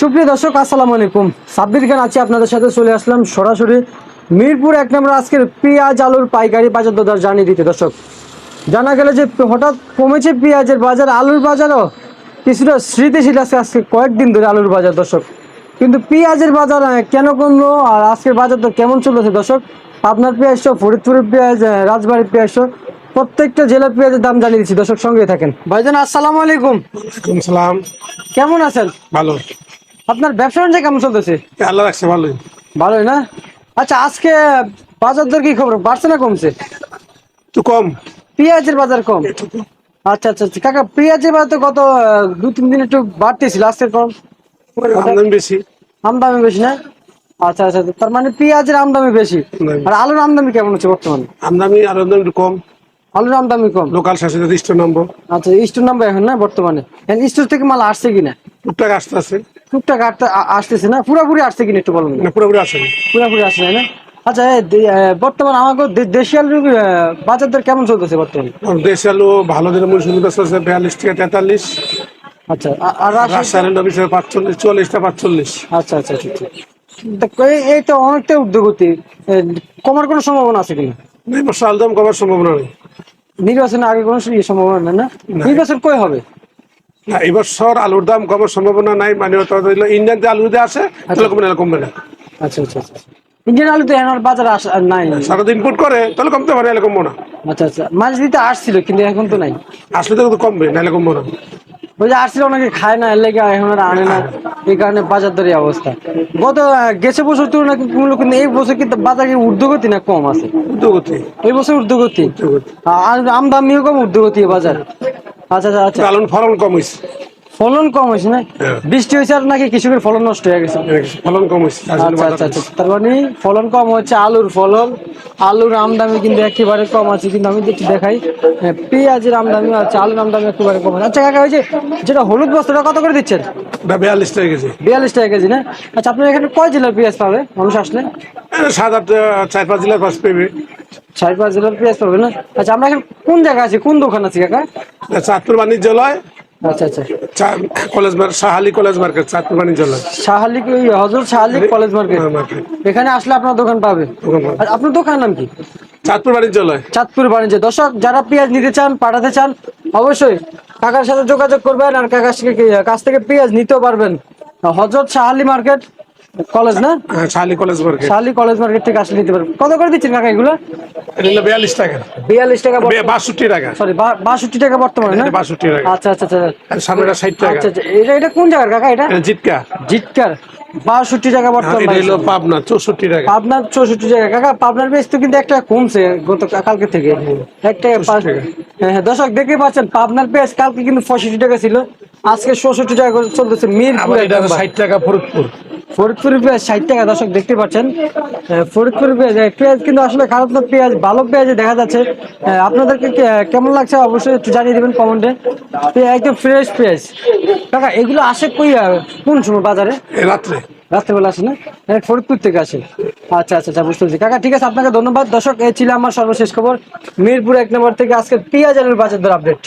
সুপ্রিয় দর্শক আসসালামু আলাইকুম। সাব্বির খান আছি আপনাদের সাথে চলে আসলাম সরাসরি মিরপুর এক নম্বর আজকের পেঁয়াজ আলুর পাইকারি বাজার দর জানিয়ে দিতে। দর্শক জানা গেল যে হঠাৎ কমেছে পেঁয়াজের বাজার আলুর বাজারও কিছুটা স্মৃতিশীল আছে আজকে কয়েকদিন ধরে আলুর বাজার। দর্শক কিন্তু পেঁয়াজের বাজার কেন কমলো আর আজকের বাজার তো কেমন চলেছে দর্শক আপনার পেঁয়াজ সহ ফরিদপুরের পেঁয়াজ রাজবাড়ির পেঁয়াজ সহ প্রত্যেকটা জেলার পেঁয়াজের দাম জানিয়ে দিচ্ছি। দর্শক সঙ্গে থাকেন। ভাইজান আসসালামু আলাইকুম। সালাম কেমন আছেন? ভালো। আপনার ব্যবসা বাণিজ্য কেমন চলতেছে? আল্লাহ রাখছে ভালোই। ভালোই না? আচ্ছা আজকে বাজার দর কি খবর? বাড়ছে না কমছে? একটু কম। পেঁয়াজের বাজার কম? আচ্ছা আচ্ছা আচ্ছা। কাকা পেঁয়াজের বাজার তো গত দু তিন দিন একটু বাড়তেছিল আজকে কম। আমদানি বেশি। আমদামি বেশি না? আচ্ছা আচ্ছা আচ্ছা। তার মানে পেঁয়াজের আমদামি বেশি। আর আলুর আমদামি কেমন হচ্ছে বর্তমানে? আমদানি আর আমদানি একটু কম। আলুর আমদামি কম? লোকাল শাসিত দৃষ্ট নম্বর আচ্ছা স্টোর নাম্বার এখন না বর্তমানে? স্টোর থেকে মাল আসছে কিনা? টুকটাক আসতে আছে। টুকটাক আসতেছে না? পুরোপুরি আসছে কিনা একটু বলুন। না পুরোপুরি আসে না। পুরোপুরি আসে না আচ্ছা এ, বর্তমান আমাকে দেশি আলুর বাজার দর কেমন চলতেছে বর্তমানে? দেশি আলু ভালো দিনের মূল সুবিধা আছে বিয়াল্লিশ থেকে তেতাল্লিশ। আচ্ছা আর রাজশাহী- রাজশাহী পাঁচচল্লিশ চল্লিশটা পাঁচচল্লিশ। আচ্ছা আচ্ছা আচ্ছা আচ্ছা। তা এই- এই তো অনেকটা উদ্যোগতি কমার কোনো সম্ভাবনা আছে কিনা? বছর আলদাম কমার সম্ভাবনা নেই। নির্বাচনের আগে কোনো ইয়ে সম্ভাবনা নেই না। নির্বাচন কই হবে? না এই আলুর দাম কমার সম্ভাবনা নাই মানে ইন্ডিয়ান যে আলু যদি আসে তাহলে কমবে না কমবে না। আচ্ছা আচ্ছা আচ্ছা। ইন্ডিয়ান আলু তো এখন বাজারে নাই। সারাদিন করে তাহলে কমতে পারে নাহলে কমবো না। আচ্ছা আচ্ছা। মাঝ দিতে আসছিল কিন্তু এখন তো নাই। আসলে তো কমবে নাহলে কমবো না। ওই যে আসছিল অনেকে খায় না এর লেগে এখন আর আনে না। এই কারণে বাজার দরের অবস্থা। গত গেছে বছর তুলনায় কিন্তু কিন্তু এই বছর কিন্তু বাজারে ঊর্ধ্বগতি না কম আছে? উদ্যোগতি এই বছর ঊর্ধ্বগতি। উদ্যোগতি আর আমদামিও কম ঊর্ধ্বগতি এই বাজার। আচ্ছা আচ্ছা আচ্ছা। আলুর ফলন কম হয়েছে ফলন কম হয়েছে না? হ্যাঁ। বৃষ্টি হয়েছে আর নাকি কৃষকের ফলন নষ্ট হয়ে গেছে? ফলন কম হয়েছে আচ্ছা আচ্ছা আচ্ছা। তার মানে ফলন কম হচ্ছে আলুর ফলন। আলুর আমদামি কিন্তু একেবারে কম আছে কিন্তু আমি যদি দেখাই হ্যাঁ, পেঁয়াজের আমদামি আছে আলুর আমদামি একেবারে কম আছে। আচ্ছা কাকা ওই যে যেটা হলুদ বস্তাটা কত করে দিচ্ছেন? বিয়াল্লিশ টাকা কেজি। বিয়াল্লিশ টাকা কেজি না? আচ্ছা আপনার এখানে কয় জেলার পেঁয়াজ পাবে? মানুষ আসলে? সাত আট চার পাঁচ জেলার পাঁচ পেবে চার পাঁচ পেঁয়াজ পাবে না? আচ্ছা আমরা এখন কোন জায়গায় আছি? কোন দোকান আছে কাকা? চাঁদপুর বাণিজ্যালয়। আচ্ছা আচ্ছা। College market Shahali college market Chandpur বাণিজ্যালয়। College market. হ্যাঁ, এখানে আসলে আপনার দোকান পাবে। আপনার দোকান নাম কি? চাঁদপুর বাণিজ্যালয়। চাঁদপুর বাণিজ্য। দর্শক যারা পেঁয়াজ নিতে চান পাঠাতে চান অবশ্যই কাকার সাথে যোগাযোগ করবেন আর কাকার কাছ থেকে পেঁয়াজ নিতেও পারবেন। হজরত শাহালি মার্কেট কলেজ না? হ্যাঁ, Shahali college market Shahali college market থেকে আসলে নিতে পারবেন কত করে দিচ্ছেন কাকা এগুলো? হলো বিয়াল্লিশ টাকা। বিয়াল্লিশ টাকা বে- বাষট্টি টাকা। সরি বাষট্টি টাকা বর্তমানে না? এটা বাষট্টি টাকা। আচ্ছা আচ্ছা আচ্ছা। সামনেটা ষাট টাকা। আচ্ছা আচ্ছা। এটা এটা কোন জায়গার কাকা এটা? এটা জিটকা জিটকার। বাষট্টি টাকা আর বর্তমান হলো পাবনা চৌষট্টি টাকা। পাবনার চৌষট্টি টাকা। কাকা পাবনার বেশ তো কিন্তু একটা কমছে গত কালকে থেকে। এক টাকা পাঁচ হ্যাঁ হ্যাঁ দর্শক দেখতে পাচ্ছেন পাবনার পেঁয়াজ কালকে কিন্তু পঁয়ষট্টি টাকা ছিল। আজকে ষষ্ঠটি টাকা চলতেছে মিরপুর ষাট টাকা ফরিদপুর। ফরিদপুরের পেঁয়াজ ষাট টাকা। দর্শক দেখতে পাচ্ছেন আহ, ফরিদপুরের পেঁয়াজ পেঁয়াজ কিন্তু আসলে খারাপ না পেঁয়াজ ভালো পেঁয়াজ দেখা যাচ্ছে। আপনাদেরকে কেমন লাগছে অবশ্যই একটু জানিয়ে দেবেন কমেন্টে। একদম ফ্রেশ পেঁয়াজ। কাকা এগুলো আসে কই কোন সময় বাজারে? রাত্রে। রাত্রেবেলা আসে না? হ্যাঁ, ফরিদপুর থেকে আসে। আচ্ছা আচ্ছা আচ্ছা বুঝতে পারছি। কাকা ঠিক আছে আপনাকে ধন্যবাদ। দর্শক এই ছিল আমার সর্বশেষ খবর। মিরপুর এক নম্বর থেকে আজকে পেঁয়াজ আলুর বাজার দর আপডেট